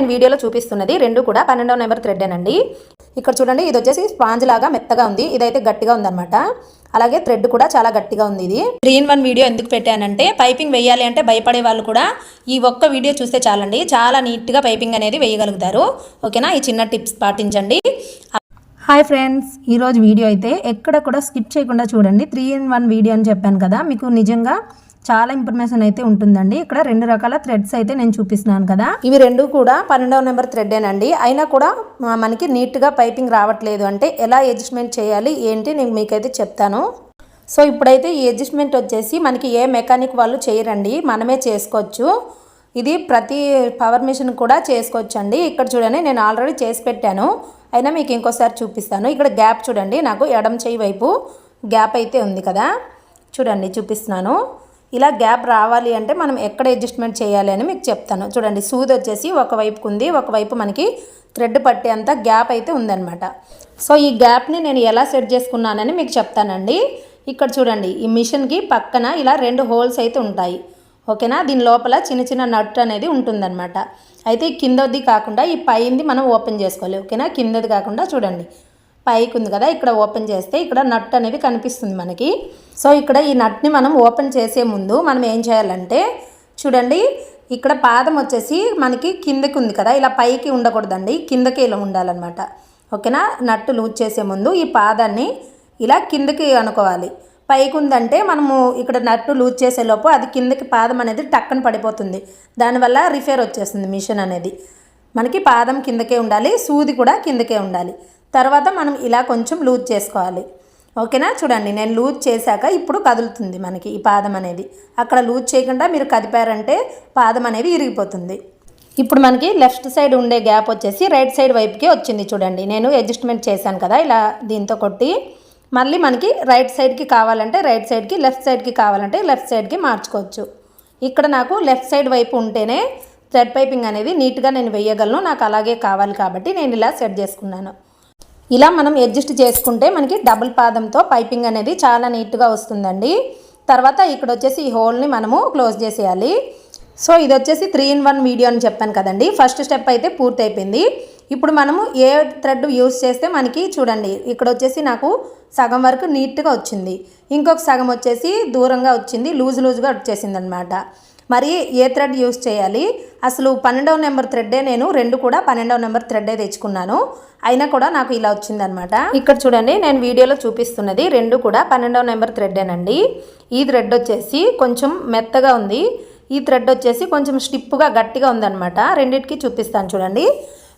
నేను వీడియోలో చూపిస్తున్నది. రెండు కూడా పన్నెండవ నెంబర్ థ్రెడ్డేనండి ఇక్కడ చూడండి ఇది వచ్చేసి స్పాంజ్ లాగా మెత్తగా ఉంది. ఇదైతే గట్టిగా ఉందన్నమాట. అలాగే థ్రెడ్ కూడా చాలా గట్టిగా ఉంది ఇది. త్రీ ఇన్ వన్ వీడియో ఎందుకు పెట్టానంటే పైపింగ్ వేయాలి అంటే భయపడే వాళ్ళు కూడా ఈ ఒక్క వీడియో చూస్తే చాలండి. చాలా నీట్గా పైపింగ్ అనేది వేయగలుగుతారు. ఓకేనా? ఈ చిన్న టిప్స్ పాటించండి. హాయ్ ఫ్రెండ్స్ ఈరోజు వీడియో అయితే ఎక్కడ కూడా స్కిప్ చేయకుండా చూడండి. త్రీ ఇన్ వన్ వీడియో అని చెప్పాను కదా మీకు నిజంగా చాలా ఇన్ఫర్మేషన్ అయితే ఉంటుందండి. ఇక్కడ రెండు రకాల థ్రెడ్స్ అయితే నేను చూపిస్తున్నాను కదా. ఇవి రెండు కూడా పన్నెండవ నెంబర్ థ్రెడ్డేనండి అయినా కూడా మనకి నీట్గా పైపింగ్ రావట్లేదు అంటే ఎలా అడ్జస్ట్మెంట్ చేయాలి ఏంటి నేను మీకైతే చెప్తాను. సో ఇప్పుడైతే ఈ అడ్జస్ట్మెంట్ వచ్చేసి మనకి ఏ మెకానిక్ వాళ్ళు చేయరండి. మనమే చేసుకోవచ్చు. ఇది ప్రతి పవర్ మిషన్ కూడా చేసుకోవచ్చు అండి ఇక్కడ చూడండి నేను ఆల్రెడీ చేసి పెట్టాను. అయినా మీకు ఇంకోసారి చూపిస్తాను. ఇక్కడ గ్యాప్ చూడండి నాకు ఎడం చేయి వైపు గ్యాప్ అయితే ఉంది కదా. చూడండి చూపిస్తున్నాను. ఇలా గ్యాప్ రావాలి అంటే మనం ఎక్కడ అడ్జస్ట్మెంట్ చేయాలి అని మీకు చెప్తాను. చూడండి సూది వచ్చేసి ఒకవైపుకు ఉంది ఒకవైపు మనకి థ్రెడ్ పట్టేంత గ్యాప్ అయితే ఉందన్నమాట. సో ఈ గ్యాప్ని నేను ఎలా సెట్ చేసుకున్నానని మీకు చెప్తానండి. ఇక్కడ చూడండి ఈ మిషన్కి పక్కన ఇలా రెండు హోల్స్ అయితే ఉంటాయి. ఓకేనా? దీని లోపల చిన్న చిన్న నట్ అనేది ఉంటుందన్నమాట. అయితే ఈ కిందది కాకుండా ఈ పైంది మనం ఓపెన్ చేసుకోవాలి. ఓకేనా? కిందది కాకుండా చూడండి పైకి ఉంది కదా ఇక్కడ ఓపెన్ చేస్తే ఇక్కడ నట్ అనేది కనిపిస్తుంది మనకి. సో ఇక్కడ ఈ నట్ని మనం ఓపెన్ చేసే ముందు మనం ఏం చేయాలంటే చూడండి ఇక్కడ పాదం వచ్చేసి మనకి కిందకి ఉంది కదా ఇలా పైకి ఉండకూడదండి కిందకి ఇలా ఉండాలన్నమాట. ఓకేనా? నట్టు లూజ్ చేసే ముందు ఈ పాదాన్ని ఇలా కిందకి అనుకోవాలి. పైకి ఉందంటే మనము ఇక్కడ నట్టు లూజ్ చేసే లోపు అది కిందకి పాదం అనేది టక్కన పడిపోతుంది. దానివల్ల రిఫేర్ వచ్చేస్తుంది మిషన్ అనేది. మనకి పాదం కిందకే ఉండాలి సూది కూడా కిందకే ఉండాలి. తర్వాత మనం ఇలా కొంచెం లూజ్ చేసుకోవాలి. ఓకేనా? చూడండి నేను లూజ్ చేశాక ఇప్పుడు కదులుతుంది మనకి ఈ పాదం అనేది. అక్కడ లూజ్ చేయకుండా మీరు కదిపారంటే పాదం అనేది ఇరిగిపోతుంది. ఇప్పుడు మనకి లెఫ్ట్ సైడ్ ఉండే గ్యాప్ వచ్చేసి రైట్ సైడ్ వైపుకి వచ్చింది చూడండి. నేను అడ్జస్ట్మెంట్ చేశాను కదా ఇలా దీంతో కొట్టి మళ్ళీ మనకి రైట్ సైడ్కి కావాలంటే రైట్ సైడ్కి లెఫ్ట్ సైడ్కి కావాలంటే లెఫ్ట్ సైడ్కి మార్చుకోవచ్చు. ఇక్కడ నాకు లెఫ్ట్ సైడ్ వైపు ఉంటేనే థ్రెడ్ పైపింగ్ అనేది నీట్గా నేను వేయగలను. నాకు అలాగే కావాలి కాబట్టి నేను ఇలా సెట్ చేసుకున్నాను. ఇలా మనం అడ్జస్ట్ చేసుకుంటే మనకి డబుల్ పాదంతో పైపింగ్ అనేది చాలా నీట్గా వస్తుందండి. తర్వాత ఇక్కడ వచ్చేసి ఈ హోల్ని మనము క్లోజ్ చేసేయాలి. సో ఇది వచ్చేసి త్రీ ఇన్ వన్ వీడియో అని చెప్పాను కదండి. ఫస్ట్ స్టెప్ అయితే పూర్తి అయిపోయింది. ఇప్పుడు మనము ఏ థ్రెడ్ యూస్ చేస్తే మనకి చూడండి ఇక్కడ వచ్చేసి నాకు సగం వరకు నీట్గా వచ్చింది. ఇంకొక సగం వచ్చేసి దూరంగా వచ్చింది లూజ్ లూజ్గా వచ్చేసింది అనమాట మరి ఏ థ్రెడ్ యూస్ చేయాలి? అసలు పన్నెండవ నెంబర్ థ్రెడ్డే నేను రెండు కూడా పన్నెండవ నెంబర్ థ్రెడ్డే తెచ్చుకున్నాను. అయినా కూడా నాకు ఇలా వచ్చిందనమాట ఇక్కడ చూడండి నేను వీడియోలో చూపిస్తున్నది రెండు కూడా పన్నెండవ నెంబర్ థ్రెడ్డేనండి. ఈ థ్రెడ్ వచ్చేసి కొంచెం మెత్తగా ఉంది. ఈ థ్రెడ్ వచ్చేసి కొంచెం స్టిప్గా గట్టిగా ఉందన్నమాట. రెండింటికి చూపిస్తాను చూడండి.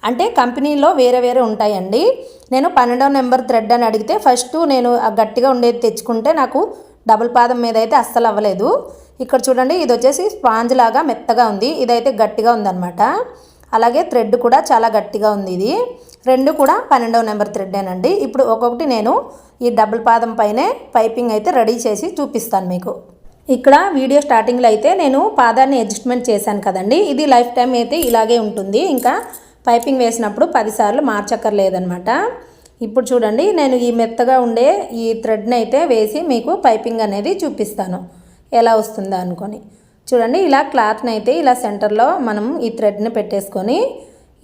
అంటే కంపెనీలో వేరే వేరే ఉంటాయండి. నేను పన్నెండవ నెంబర్ థ్రెడ్ అని అడిగితే ఫస్ట్ నేను గట్టిగా ఉండేది తెచ్చుకుంటే నాకు డబుల్ పాదం మీద అయితే అస్సలు అవ్వలేదు. ఇక్కడ చూడండి ఇది వచ్చేసి స్పాంజ్ లాగా మెత్తగా ఉంది. ఇదైతే గట్టిగా ఉందన్నమాట. అలాగే థ్రెడ్ కూడా చాలా గట్టిగా ఉంది ఇది. రెండు కూడా పన్నెండవ నెంబర్ థ్రెడ్డేనండి. ఇప్పుడు ఒక్కొక్కటి నేను ఈ డబుల్ పాదం పైనే పైపింగ్ అయితే రెడీ చేసి చూపిస్తాను మీకు. ఇక్కడ వీడియో స్టార్టింగ్లో అయితే నేను పాదాన్ని అడ్జస్ట్మెంట్ చేశాను కదండి. ఇది లైఫ్ టైం అయితే ఇలాగే ఉంటుంది. ఇంకా పైపింగ్ వేసినప్పుడు పదిసార్లు మార్చక్కర్లేదనమాట ఇప్పుడు చూడండి నేను ఈ మెత్తగా ఉండే ఈ థ్రెడ్ని అయితే వేసి మీకు పైపింగ్ అనేది చూపిస్తాను. ఎలా వస్తుందా అనుకొని. చూడండి ఇలా క్లాత్ని అయితే ఇలా సెంటర్లో మనం ఈ థ్రెడ్ని పెట్టేసుకొని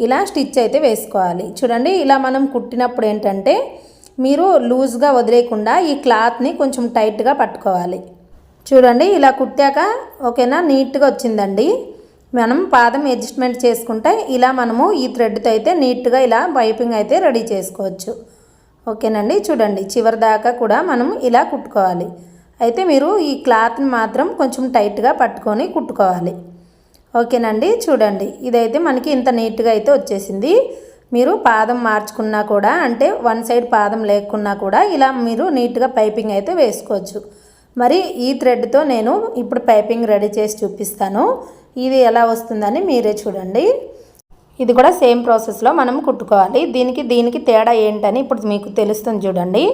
ఇలా స్టిచ్ అయితే వేసుకోవాలి. చూడండి ఇలా మనం కుట్టినప్పుడు ఏంటంటే మీరు లూజ్గా వదిలేయకుండా ఈ క్లాత్ని కొంచెం టైట్గా పట్టుకోవాలి. చూడండి ఇలా కుట్టాక ఓకేనా నీట్గా వచ్చిందండి. మనం పాదం అడ్జస్ట్మెంట్ చేసుకుంటే ఇలా మనము ఈ థ్రెడ్తో అయితే నీట్గా ఇలా పైపింగ్ అయితే రెడీ చేసుకోవచ్చు. ఓకేనండి? చూడండి చివరి దాకా కూడా మనం ఇలా కుట్టుకోవాలి. అయితే మీరు ఈ క్లాత్ని మాత్రం కొంచెం టైట్గా పట్టుకొని కుట్టుకోవాలి. ఓకేనండి? చూడండి ఇదైతే మనకి ఇంత నీట్గా అయితే వచ్చేసింది. మీరు పాదం మార్చుకున్నా కూడా అంటే వన్ సైడ్ పాదం లేకున్నా కూడా ఇలా మీరు నీట్గా పైపింగ్ అయితే వేసుకోవచ్చు. మరి ఈ థ్రెడ్తో నేను ఇప్పుడు పైపింగ్ రెడీ చేసి చూపిస్తాను. ఇది ఎలా వస్తుందని మీరే చూడండి. ఇది కూడా సేమ్ ప్రాసెస్లో మనం కుట్టుకోవాలి. దీనికి దీనికి తేడా ఏంటని ఇప్పుడు మీకు తెలుస్తుంది చూడండి.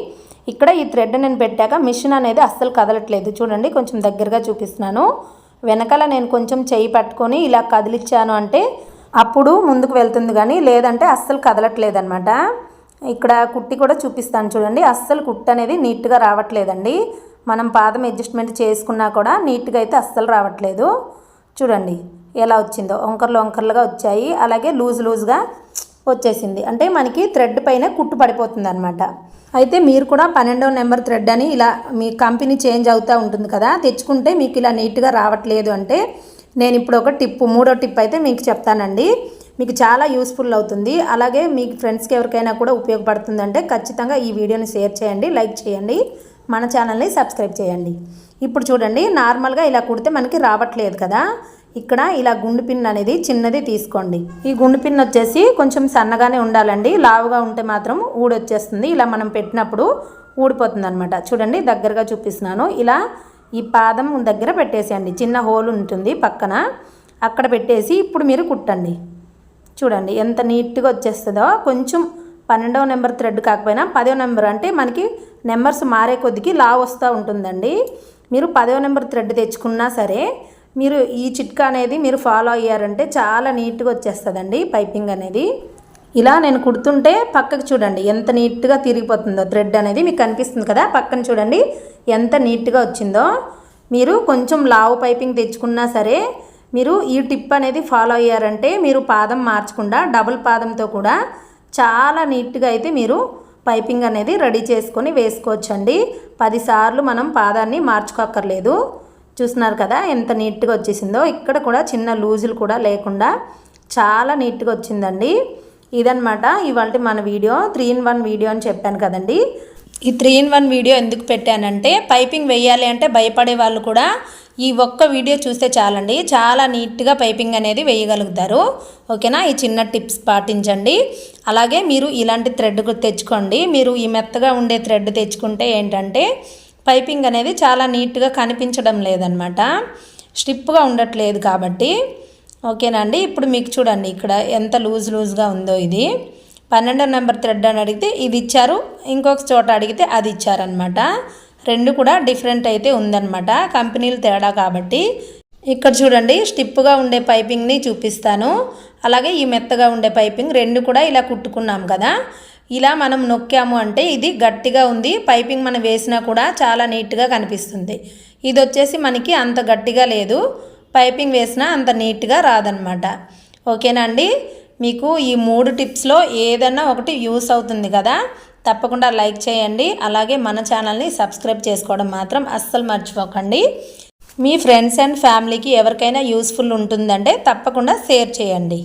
ఇక్కడ ఈ థ్రెడ్ నేను పెట్టాక మిషన్ అనేది అస్సలు కదలట్లేదు. చూడండి కొంచెం దగ్గరగా చూపిస్తున్నాను. వెనకాల నేను కొంచెం చేయి పట్టుకొని ఇలా కదిలిచ్చాను అంటే అప్పుడు ముందుకు వెళ్తుంది కానీ లేదంటే అస్సలు కదలట్లేదు అనమాట ఇక్కడ కుట్టి కూడా చూపిస్తాను చూడండి. అస్సలు కుట్టు అనేది నీట్గా రావట్లేదండి. మనం పాదం అడ్జస్ట్మెంట్ చేసుకున్నా కూడా నీట్గా అయితే అస్సలు రావట్లేదు. చూడండి ఎలా వచ్చిందో. వంకర్లు వంకర్లుగా వచ్చాయి. అలాగే లూజ్ లూజ్గా వచ్చేసింది. అంటే మనకి థ్రెడ్ పైన కుట్టు పడిపోతుంది అనమాట అయితే మీరు కూడా పన్నెండవ నెంబర్ థ్రెడ్ అని ఇలా మీ కంపెనీ చేంజ్ అవుతూ ఉంటుంది కదా తెచ్చుకుంటే మీకు ఇలా నీట్గా రావట్లేదు అంటే నేను ఇప్పుడు ఒక టిప్ మూడో టిప్ అయితే మీకు చెప్తానండి. మీకు చాలా యూస్ఫుల్ అవుతుంది. అలాగే మీకు ఫ్రెండ్స్కి ఎవరికైనా కూడా ఉపయోగపడుతుందంటే ఖచ్చితంగా ఈ వీడియోని షేర్ చేయండి లైక్ చేయండి. మన ఛానల్ని సబ్స్క్రైబ్ చేయండి. ఇప్పుడు చూడండి నార్మల్గా ఇలా కుడితే మనకి రావట్లేదు కదా. ఇక్కడ ఇలా గుండు పిన్ అనేది చిన్నది తీసుకోండి. ఈ గుండు పిన్ వచ్చేసి కొంచెం సన్నగానే ఉండాలండి. లావుగా ఉంటే మాత్రం ఊడొచ్చేస్తుంది. ఇలా మనం పెట్టినప్పుడు ఊడిపోతుంది అనమాట చూడండి దగ్గరగా చూపిస్తున్నాను. ఇలా ఈ పాదం దగ్గర పెట్టేసేయండి. చిన్న హోల్ ఉంటుంది పక్కన. అక్కడ పెట్టేసి ఇప్పుడు మీరు కుట్టండి. చూడండి ఎంత నీట్గా వచ్చేస్తుందో. కొంచెం పన్నెండవ నెంబర్ థ్రెడ్ కాకపోయినా పదో నెంబర్ అంటే మనకి నెంబర్స్ మారే కొద్దికి లా వస్తూ ఉంటుందండి. మీరు పదవ నెంబర్ థ్రెడ్ తెచ్చుకున్నా సరే మీరు ఈ చిట్కా అనేది మీరు ఫాలో అయ్యారంటే చాలా నీట్గా వచ్చేస్తుందండి పైపింగ్ అనేది. ఇలా నేను కుడుతుంటే పక్కకు చూడండి ఎంత నీట్గా తిరిగిపోతుందో థ్రెడ్ అనేది మీకు కనిపిస్తుంది కదా పక్కన చూడండి ఎంత నీట్గా వచ్చిందో. మీరు కొంచెం లావు పైపింగ్ తెచ్చుకున్నా సరే మీరు ఈ టిప్ అనేది ఫాలో అయ్యారంటే మీరు పాదం మార్చకుండా డబుల్ పాదంతో కూడా చాలా నీట్గా అయితే మీరు పైపింగ్ అనేది రెడీ చేసుకొని వేసుకోవచ్చండి. పదిసార్లు మనం పాదాన్ని మార్చుకోక్కర్లేదు. చూస్తున్నారు కదా ఎంత నీట్గా వచ్చేసిందో. ఇక్కడ కూడా చిన్న లూజులు కూడా లేకుండా చాలా నీట్గా వచ్చిందండి. ఇదనమాట ఇవాళ మన video. Three in one video అని చెప్పాను కదండి. ఈ త్రీ ఇన్ వన్ వీడియో ఎందుకు పెట్టానంటే పైపింగ్ వేయాలి అంటే భయపడే వాళ్ళు కూడా ఈ ఒక్క వీడియో చూస్తే చాలండి. చాలా నీట్గా పైపింగ్ అనేది వేయగలుగుతారు. ఓకేనా? ఈ చిన్న టిప్స్ పాటించండి. అలాగే మీరు ఇలాంటి థ్రెడ్ తెచ్చుకోండి. మీరు ఈ మెత్తగా ఉండే థ్రెడ్ తెచ్చుకుంటే ఏంటంటే పైపింగ్ అనేది చాలా నీట్గా కనిపించడం లేదనమాట స్టిప్గా ఉండట్లేదు కాబట్టి. ఓకేనండి ఇప్పుడు మీకు చూడండి. ఇక్కడ ఎంత లూజ్ లూజ్గా ఉందో ఇది. పన్నెండో నెంబర్ థ్రెడ్ అని అడిగితే ఇది ఇచ్చారు. ఇంకొక చోట అడిగితే అది ఇచ్చారనమాట రెండు కూడా డిఫరెంట్ అయితే ఉందన్నమాట. కంపెనీలు తేడా కాబట్టి. ఇక్కడ చూడండి స్టిప్గా ఉండే పైపింగ్ని చూపిస్తాను. అలాగే ఈ మెత్తగా ఉండే పైపింగ్ రెండు కూడా ఇలా కుట్టుకున్నాం కదా. ఇలా మనం నొక్కాము అంటే ఇది గట్టిగా ఉంది. పైపింగ్ మనం వేసినా కూడా చాలా నీట్గా కనిపిస్తుంది. ఇది వచ్చేసి మనకి అంత గట్టిగా లేదు. పైపింగ్ వేసినా అంత నీట్గా రాదనమాట ఓకేనా అండి? మీకు ఈ మూడు టిప్స్లో ఏదన్నా ఒకటి యూస్ అవుతుంది కదా తప్పకుండా లైక్ చేయండి. అలాగే మన ఛానల్ని సబ్స్క్రైబ్ చేసుకోవడం మాత్రం అస్సలు మర్చిపోకండి. మీ ఫ్రెండ్స్ అండ్ ఫ్యామిలీకి ఎవరికైనా యూస్ఫుల్ ఉంటుందంటే తప్పకుండా షేర్ చేయండి.